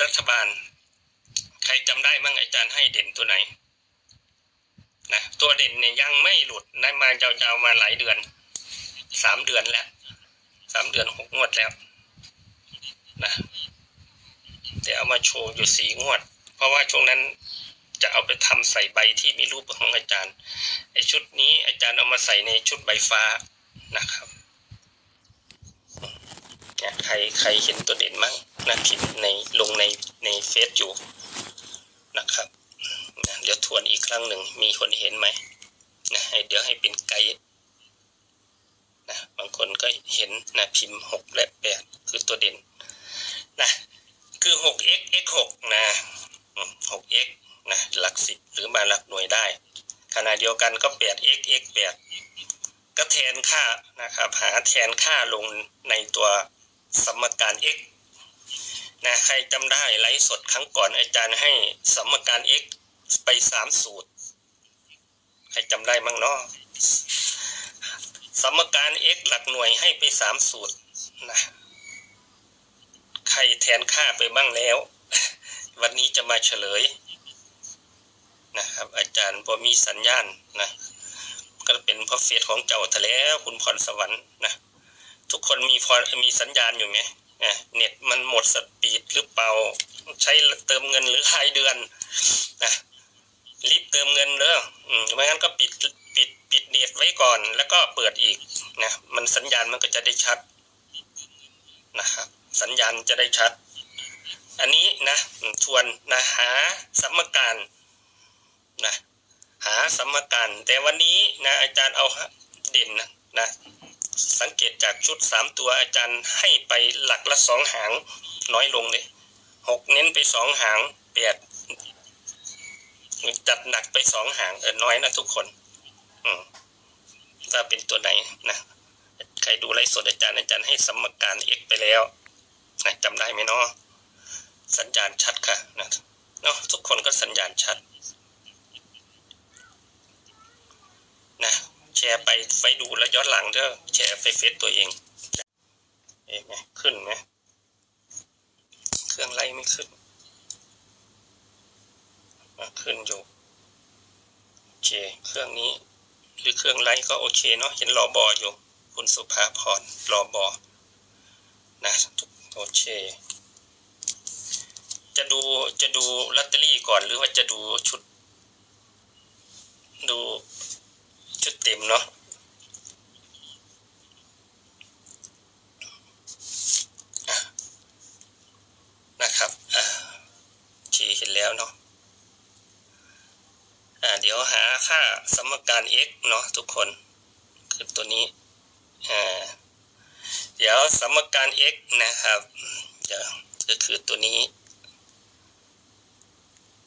รัฐบาล ใครจำได้มั่งอาจารย์ให้เด่นตัวไหนนะตัวเด่นเนี่ยยังไม่หลุดได้มายาวๆมาหลายเดือนสามเดือนแล้วสามเดือนหกงวดแล้วนะแต่เอามาโชว์อยู่สี่งวด เพราะว่าช่วงนั้นจะเอาไปทำใส่ใบที่มีรูปของอาจารย์ไอชุดนี้อาจารย์เอามาใส่ในชุดใบฟ้านะครับเนี่ยใครใครเห็นตัวเด่นมั่ง นะพิมในลงในในเฟซอยู่นะครับนะเดี๋ยวทวนอีกครั้งหนึ่งมีคนเห็นไหมนะให้เดี๋ยวให้เป็นไกด์นะบางคนก็เห็นนะพิมพ์หกและแปดคือตัวเด่นนะคือ 6x x 6นะอืม 6x นะหลักสิบหรือมาหลักหน่วยได้ ขณะเดียวกันก็ 8x x 8ก็แทนค่านะครับหาแทนค่าลงในตัวสมการ x นะใครจำได้ไลฟ์สดครั้งก่อนอาจารย์ให้สมการ x ไปสามสูตร ใครจำได้มั้งเนาะสมการ x หลักหน่วยให้ไปสามสูตรนะใครแทนค่าไปบ้างแล้ว วันนี้จะมาเฉลยนะครับ อาจารย์พอมีสัญญาณนะก็เป็นพระเฟซของเจ้าทะแล้วคุณพรสวรรค์นะทุกคนมีพอมีสัญญาณอยู่ไหม เน็ตมันหมดสปีดหรือเปล่า ใช้เติมเงินหรือรายเดือนนะรีบเติมเงินเด้อไม่งั้นก็ปิดปิดปิดเน็ตไว้ก่อน แล้วก็เปิดอีกนะมันสัญญาณมันก็จะได้ชัดนะครับสัญญาณจะได้ชัด อันนี้นะทวนนะหาสมการนะหาสมการ แต่วันนี้นะอาจารย์เอาเด่นนะนะ สังเกตจากชุดสามตัวอาจารย์ให้ไปหลักละสองหางน้อยลงเลยหกเน้นไปสองหางแปดจัดหนักไปสองหางเออน้อยนะทุกคน อืมถ้าเป็นตัวไหนนะใครดูไลฟ์สดอาจารย์อาจารย์ให้สมการเอกไปแล้วนะจำได้ไหมเนาะสัญญาณชัดค่ะนะเนาะทุกคนก็สัญญาณชัดนะ แชร์ไปไปดูแล้วย้อนหลังเด้อแชร์ไปเฟซตัวเองเองไหมขึ้นไหมเครื่องไล่ไม่ขึ้นขึ้นอยู่โอเคเครื่องนี้ หรือเครื่องไล่ก็โอเคเนาะเห็นรอบออยู่ คุณสุภาพรรอบอนะโอเคจะดูจะดูลอตเตอรี่ก่อนหรือว่าจะดูชุด ดู เต็มเนาะนะครับอ่าโอเคเห็นแล้วเนาะอ่าเดี๋ยวหาค่าสมการ x เนาะทุกคน คือตัวนี้อ่าเดี๋ยวสมการ x นะครับ เดี๋ยวก็คือตัวนี้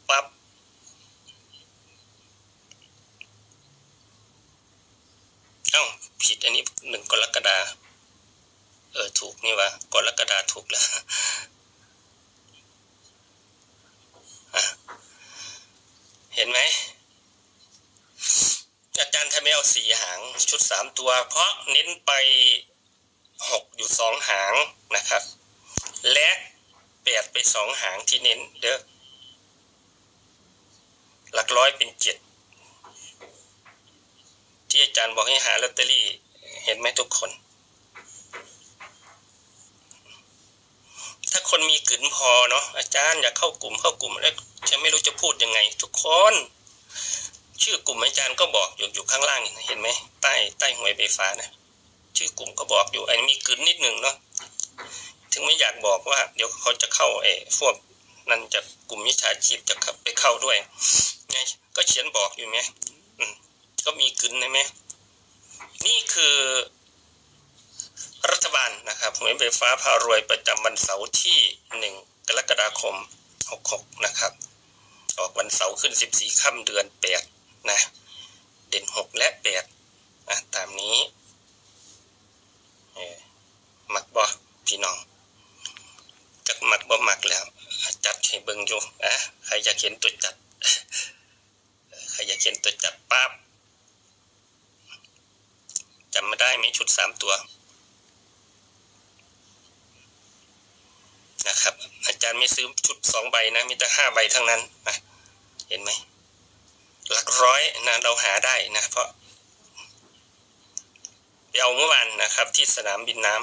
ปั๊บ เอ้าผิดอันนี้หนึ่งกรกฎาเออถูกนี่วะกรกฎาถูกแล้วเห็นไหมอาจารย์ทำไมเอาสี่หางชุดสามตัว เพราะเน้นไปหกอยู่สองหางนะครับ และแปดไปสองหางที่เน้นเด้อหลักร้อยเป็นเจ็ด ที่อาจารย์บอกให้หาลอตเตอรี่ เห็นไหมทุกคน ถ้าคนมีกลืนพอเนาะอาจารย์อยากเข้ากลุ่มเข้ากลุ่มแล้วจะไม่รู้จะพูดยังไง ทุกคน ชื่อกลุ่มอาจารย์ก็บอกอยู่อยู่ข้างล่างนี่เห็นไหมใต้ใต้หวยไฟฟ้านะชื่อกลุ่มก็บอกอยู่ไอ้มีกลืนนิดหนึ่งเนาะถึงไม่อยากบอกว่า เดี๋ยวเขาจะเข้าไอ้พวกนั่นจะกลุ่มมิจฉาชีพจะไปเข้าด้วยไงก็เขียนบอกอยู่ไหม ก็มีกึนใช่ไหมนี่คือรัฐบาลนะครับหวยไฟฟ้าพารวยประจำวันเสาร์ที่หนึ่งกรกฎาคมหกหกนะครับ ออกวันเสาร์ขึ้นสิบสี่ค่ำเดือนแปดนะ เด่นหกและแปดอะตามนี้เออมักบอพี่น้องจักมักบ่มักแล้ว จัดให้เบิ่งอยู่อะใครอยากเห็นตัวจัด ใครอยากเห็นตัวจัดปั๊บ จำไม่ได้ไหมชุดสาม ตัวนะครับ อาจารย์ไม่ซื้อชุดสองใบนะ มีแต่ห้าใบทั้งนั้นนะเห็นไหมหลักร้อยนะเราหาได้นะ เพราะไปเอาเมื่อวานนะครับ ที่สนามบินน้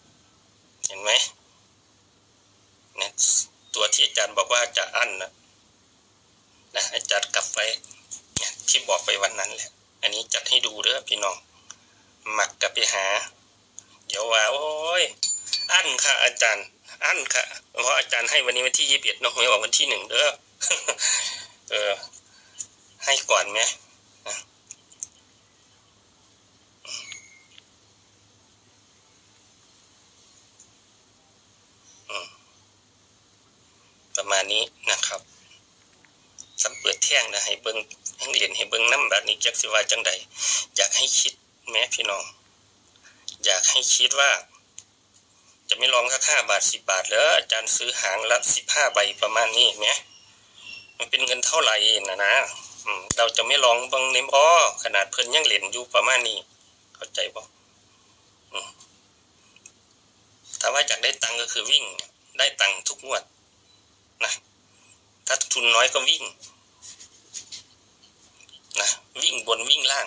ำเห็นไหมเนี่ยตัวที่อาจารย์บอกว่าจะอั้นนะนะอาจารย์กลับไปเนี่ยที่บอกไปวันนั้นแหละ อันนี้จัดให้ดูเด้อพี่น้อง หมักกับไปหา เดี๋ยวว่า โอ้ย อั้นค่ะ อาจารย์ อั้นค่ะ เพราะอาจารย์ให้วันนี้วันที่ยี่สิบเอ็ดน้องหวยออกวันที่หนึ่งเด้อเออ ให้ก่อนไหมประมาณนี้นะครับสำเปิดแท่งนะให้เบิงให้เหรียญให้เบิ้งน้ำแบบนี้จักสิว่าจังใดอยากให้คิด แม้พี่น้อง อยากให้คิดว่า จะไม่ลองแค่ห้าบาทสิบาทแล้วอาจารย์ซื้อหางละสิบห้าใบประมาณนี้ไหมมันเป็นเงินเท่าไหร่นะนะเราจะไม่ลองบางเนมอ้อขนาดเพิ่นยังเหรียญอยู่ประมาณนี้ เข้าใจบ่อืมถ้าว่าอยากได้ตังค์ก็คือวิ่ง ได้ตังทุกงวดนะถ้าทุนน้อยก็วิ่งนะวิ่งบนวิ่งล่าง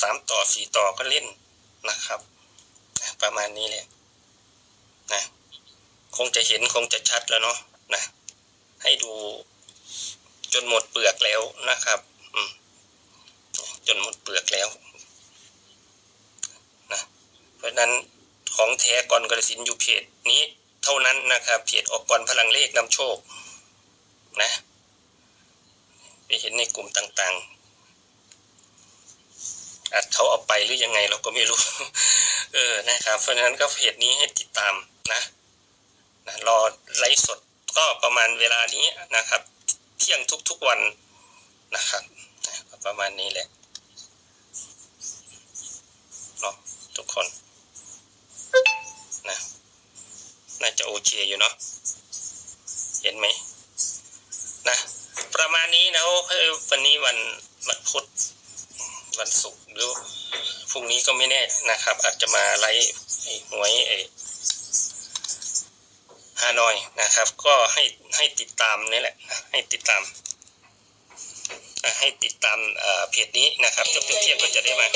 สามต่อสี่ต่อก็เล่นนะครับ ประมาณนี้แหละนะคงจะเห็นคงจะชัดแล้วเนาะนะ ให้ดูจนหมดเปลือกแล้วนะครับจนหมดเปลือกแล้วนะเพราะนั้นของแท้ก่อนกระสินอยู่เพจนี้เท่านั้นนะครับเพจออกก่อนพลังเลขนำโชคนะ ไปเห็นในกลุ่มต่างๆ เขาเอาไปหรือยังไงเราก็ไม่รู้ เออนะครับ เพราะฉะนั้นก็เพจนี้ให้ติดตามนะนะรอไลฟ์สดก็ประมาณเวลานี้นะครับ เที่ยงทุกๆวันนะครับประมาณนี้แหละเนาะทุกคนนะน่าจะโอเคอยู่เนาะเห็นไหมนะ ประมาณนี้นะวันนี้วันวันพุธ วันศุกร์หรือพรุ่งนี้ก็ไม่แน่นะครับ อาจจะมาไลฟ์หวยไอฮานอยนะครับ ก็ให้ให้ติดตามนี่แหละ ให้ติดตาม ให้ติดตามเพจนี้นะครับจบเทียบก็จะได้มา